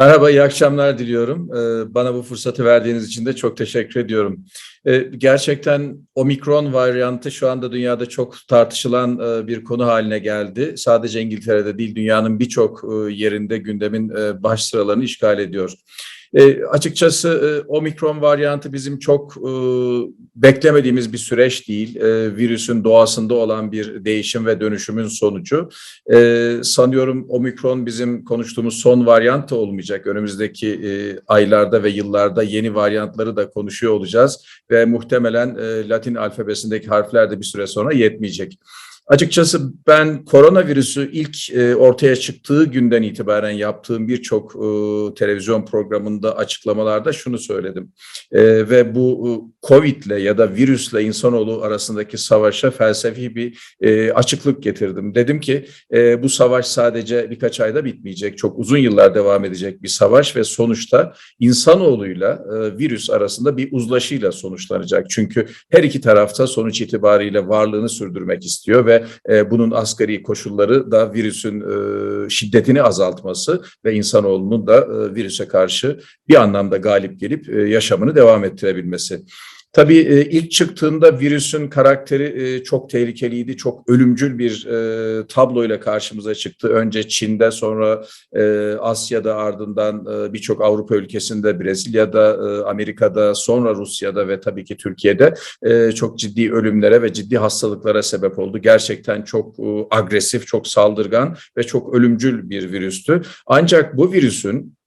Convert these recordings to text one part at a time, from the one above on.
Merhaba, iyi akşamlar diliyorum. Ee, Bana bu fırsatı verdiğiniz için de çok teşekkür ediyorum. Ee, Gerçekten omikron varyantı şu anda dünyada çok tartışılan e, bir konu haline geldi. Sadece İngiltere'de değil, dünyanın birçok e, yerinde gündemin e, baş sıralarını işgal ediyor. E, açıkçası e, omikron varyantı bizim çok e, beklemediğimiz bir süreç değil. E, virüsün doğasında olan bir değişim ve dönüşümün sonucu. E, sanıyorum omikron bizim konuştuğumuz son varyant olmayacak. Önümüzdeki e, aylarda ve yıllarda yeni varyantları da konuşuyor olacağız ve muhtemelen e, Latin alfabesindeki harfler de bir süre sonra yetmeyecek. Açıkçası ben koronavirüsü ilk e, ortaya çıktığı günden itibaren yaptığım birçok e, televizyon programında açıklamalarda şunu söyledim. E, ve bu Covid'le ya da virüsle insanoğlu arasındaki savaşa felsefi bir açıklık getirdim. Dedim ki bu savaş sadece birkaç ayda bitmeyecek, çok uzun yıllar devam edecek bir savaş ve sonuçta insanoğluyla e, virüs arasında bir uzlaşıyla sonuçlanacak. Çünkü her iki tarafta sonuç itibariyle varlığını sürdürmek istiyor ve e, bunun asgari koşulları da virüsün e, şiddetini azaltması ve insanoğlunun da e, virüse karşı bir anlamda galip gelip e, yaşamını devam ettirebilmesi. Tabii e, ilk çıktığında virüsün karakteri e, çok tehlikeliydi, çok ölümcül bir e, tabloyla karşımıza çıktı. Önce Çin'de, sonra Asya'da, ardından birçok Avrupa ülkesinde, Brezilya'da, Amerika'da, sonra Rusya'da ve tabii ki Türkiye'de çok ciddi ölümlere ve ciddi hastalıklara sebep oldu. Gerçekten çok agresif, çok saldırgan ve çok ölümcül bir virüstü. Ancak bu virüsün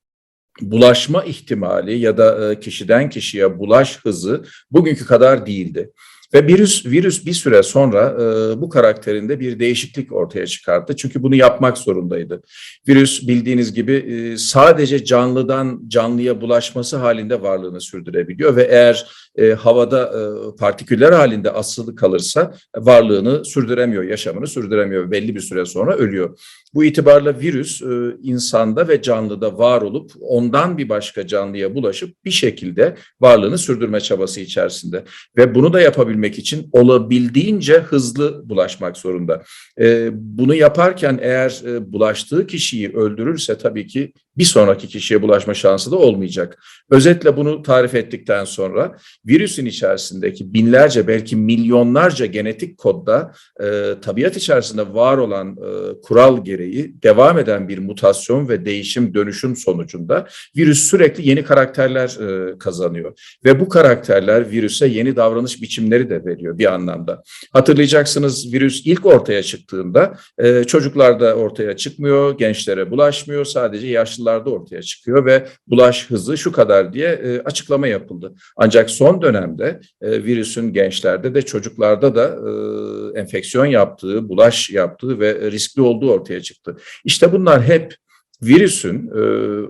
bulaşma ihtimali ya da e, kişiden kişiye bulaş hızı bugünkü kadar değildi. Ve virüs virüs bir süre sonra e, bu karakterinde bir değişiklik ortaya çıkarttı. Çünkü bunu yapmak zorundaydı. Virüs bildiğiniz gibi e, sadece canlıdan canlıya bulaşması halinde varlığını sürdürebiliyor ve eğer e, havada e, partiküller halinde asılı kalırsa varlığını sürdüremiyor, yaşamını sürdüremiyor. Belli bir süre sonra ölüyor. Bu itibarla virüs e, insanda ve canlıda var olup ondan bir başka canlıya bulaşıp bir şekilde varlığını sürdürme çabası içerisinde. Ve bunu da yapabilmek için olabildiğince hızlı bulaşmak zorunda. E, bunu yaparken eğer e, bulaştığı kişiyi öldürürse tabii ki bir sonraki kişiye bulaşma şansı da olmayacak. Özetle bunu tarif ettikten sonra virüsün içerisindeki binlerce belki milyonlarca genetik kodda e, tabiat içerisinde var olan e, kural gereği devam eden bir mutasyon ve değişim dönüşüm sonucunda virüs sürekli yeni karakterler e, kazanıyor. Ve bu karakterler virüse yeni davranış biçimleri de veriyor bir anlamda. Hatırlayacaksınız virüs ilk ortaya çıktığında e, çocuklarda ortaya çıkmıyor, gençlere bulaşmıyor, sadece yaşlılarda ortaya çıkıyor ve bulaş hızı şu kadar diye e, açıklama yapıldı. Ancak son dönemde e, virüsün gençlerde de çocuklarda da e, enfeksiyon yaptığı, bulaş yaptığı ve riskli olduğu ortaya çıktı. İşte bunlar hep virüsün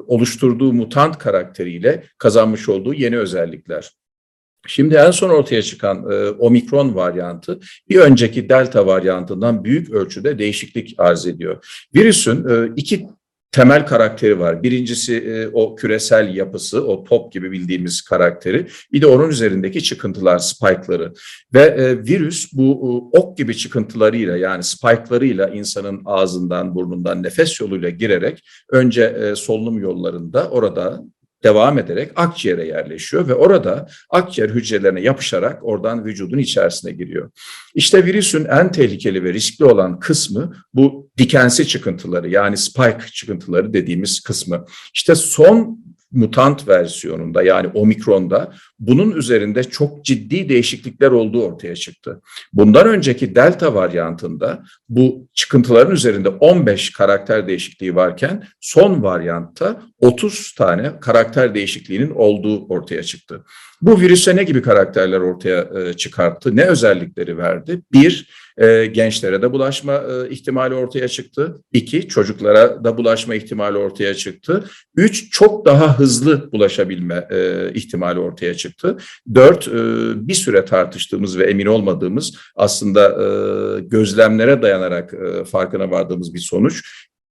oluşturduğu mutant karakteriyle kazanmış olduğu yeni özellikler. Şimdi en son ortaya çıkan e, omikron varyantı bir önceki delta varyantından büyük ölçüde değişiklik arz ediyor. Virüsün e, iki temel karakteri var. Birincisi e, o küresel yapısı, o top gibi bildiğimiz karakteri. Bir de onun üzerindeki çıkıntılar, spike'ları. Ve e, virüs bu ok gibi çıkıntılarıyla yani spike'larıyla insanın ağzından, burnundan, nefes yoluyla girerek önce e, solunum yollarında orada devam ederek akciğere yerleşiyor ve orada akciğer hücrelerine yapışarak oradan vücudun içerisine giriyor. İşte virüsün en tehlikeli ve riskli olan kısmı bu dikensi çıkıntıları yani spike çıkıntıları dediğimiz kısmı. İşte son mutant versiyonunda yani omikronda bunun üzerinde çok ciddi değişiklikler olduğu ortaya çıktı. Bundan önceki delta varyantında bu çıkıntıların üzerinde 15 karakter değişikliği varken son varyantta 30 tane karakter değişikliğinin olduğu ortaya çıktı. Bu virüse ne gibi karakterler ortaya e, çıkarttı? Ne özellikleri verdi? Bir, e, gençlere de bulaşma e, ihtimali ortaya çıktı. İki, çocuklara da bulaşma ihtimali ortaya çıktı. Üç, çok daha hızlı bulaşabilme ihtimali ortaya çıktı. Dört, bir süre tartıştığımız ve emin olmadığımız aslında gözlemlere dayanarak farkına vardığımız bir sonuç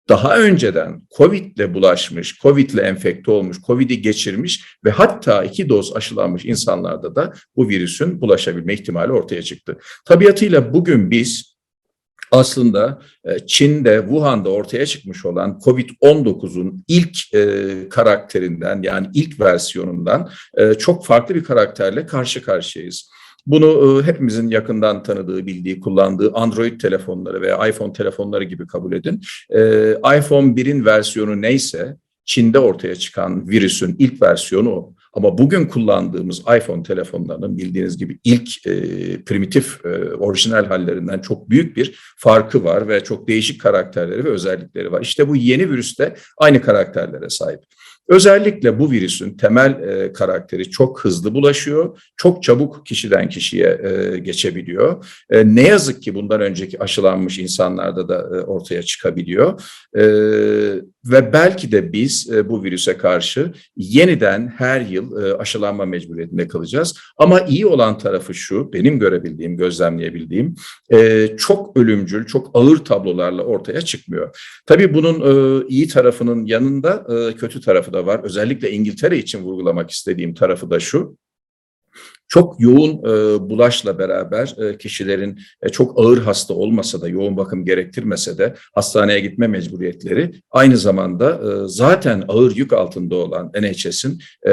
daha önceden Covid'le bulaşmış, Covid'le enfekte olmuş, Covid'i geçirmiş ve hatta iki doz aşılanmış insanlarda da bu virüsün bulaşabilme ihtimali ortaya çıktı. Tabiatıyla bugün biz aslında e, Çin'de, Wuhan'da ortaya çıkmış olan COVID-19'un ilk e, karakterinden yani ilk versiyonundan e, çok farklı bir karakterle karşı karşıyayız. Bunu e, hepimizin yakından tanıdığı, bildiği, kullandığı Android telefonları veya iPhone telefonları gibi kabul edin. İPhone 1'in versiyonu neyse Çin'de ortaya çıkan virüsün ilk versiyonu o. Ama bugün kullandığımız iPhone telefonlarının bildiğiniz gibi ilk e, primitif, e, orijinal hallerinden çok büyük bir farkı var ve çok değişik karakterleri ve özellikleri var. İşte bu yeni virüs de aynı karakterlere sahip. Özellikle bu virüsün temel e, karakteri çok hızlı bulaşıyor, çok çabuk kişiden kişiye e, geçebiliyor. E, ne yazık ki bundan önceki aşılanmış insanlarda da e, ortaya çıkabiliyor. E, ve belki de biz e, bu virüse karşı yeniden her yıl e, aşılanma mecburiyetinde kalacağız. Ama iyi olan tarafı şu, benim görebildiğim, gözlemleyebildiğim, e, çok ölümcül, çok ağır tablolarla ortaya çıkmıyor. Tabii bunun e, iyi tarafının yanında kötü tarafı da var. Özellikle İngiltere için vurgulamak istediğim tarafı da şu. Çok yoğun e, bulaşla beraber e, kişilerin e, çok ağır hasta olmasa da yoğun bakım gerektirmese de hastaneye gitme mecburiyetleri aynı zamanda e, zaten ağır yük altında olan NHS'in e,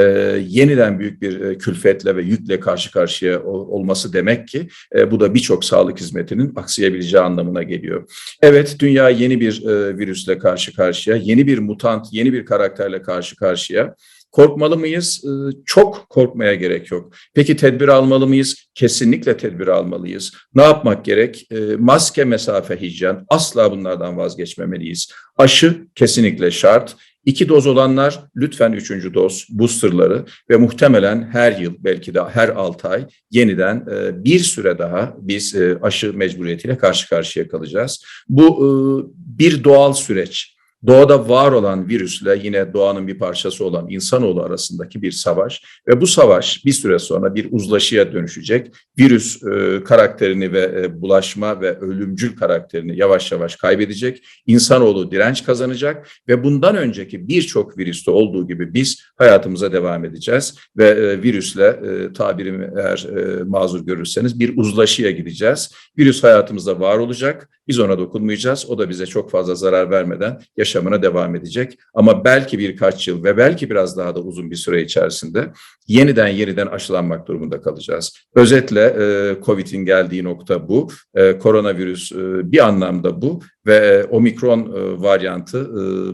yeniden büyük bir e, külfetle ve yükle karşı karşıya ol, olması demek ki e, bu da birçok sağlık hizmetinin aksayabileceği anlamına geliyor. Evet dünya yeni bir e, virüsle karşı karşıya, yeni bir mutant, yeni bir karakterle karşı karşıya. Korkmalı mıyız? Ee, çok korkmaya gerek yok. Peki tedbir almalı mıyız? Kesinlikle tedbir almalıyız. Ne yapmak gerek? Ee, maske, mesafe, hijyen asla bunlardan vazgeçmemeliyiz. Aşı kesinlikle şart. İki doz olanlar lütfen üçüncü doz boosterları ve muhtemelen her yıl belki de her altı ay yeniden e, bir süre daha biz e, aşı mecburiyetiyle karşı karşıya kalacağız. Bu e, bir doğal süreç doğada var olan virüsle yine doğanın bir parçası olan insanoğlu arasındaki bir savaş ve bu savaş bir süre sonra bir uzlaşıya dönüşecek. Virüs e, karakterini ve e, bulaşma ve ölümcül karakterini yavaş yavaş kaybedecek. İnsanoğlu direnç kazanacak ve bundan önceki birçok virüste olduğu gibi biz hayatımıza devam edeceğiz ve e, virüsle e, tabirimi eğer e, mazur görürseniz bir uzlaşıya gideceğiz. Virüs hayatımızda var olacak. Biz ona dokunmayacağız. O da bize çok fazla zarar vermeden yaşayacak yaşamına devam edecek. Ama belki birkaç yıl ve belki biraz daha da uzun bir süre içerisinde yeniden yeniden aşılanmak durumunda kalacağız. Özetle e, COVID'in geldiği nokta bu. E, koronavirüs e, bir anlamda bu ve omikron e, varyantı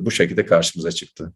bu şekilde karşımıza çıktı.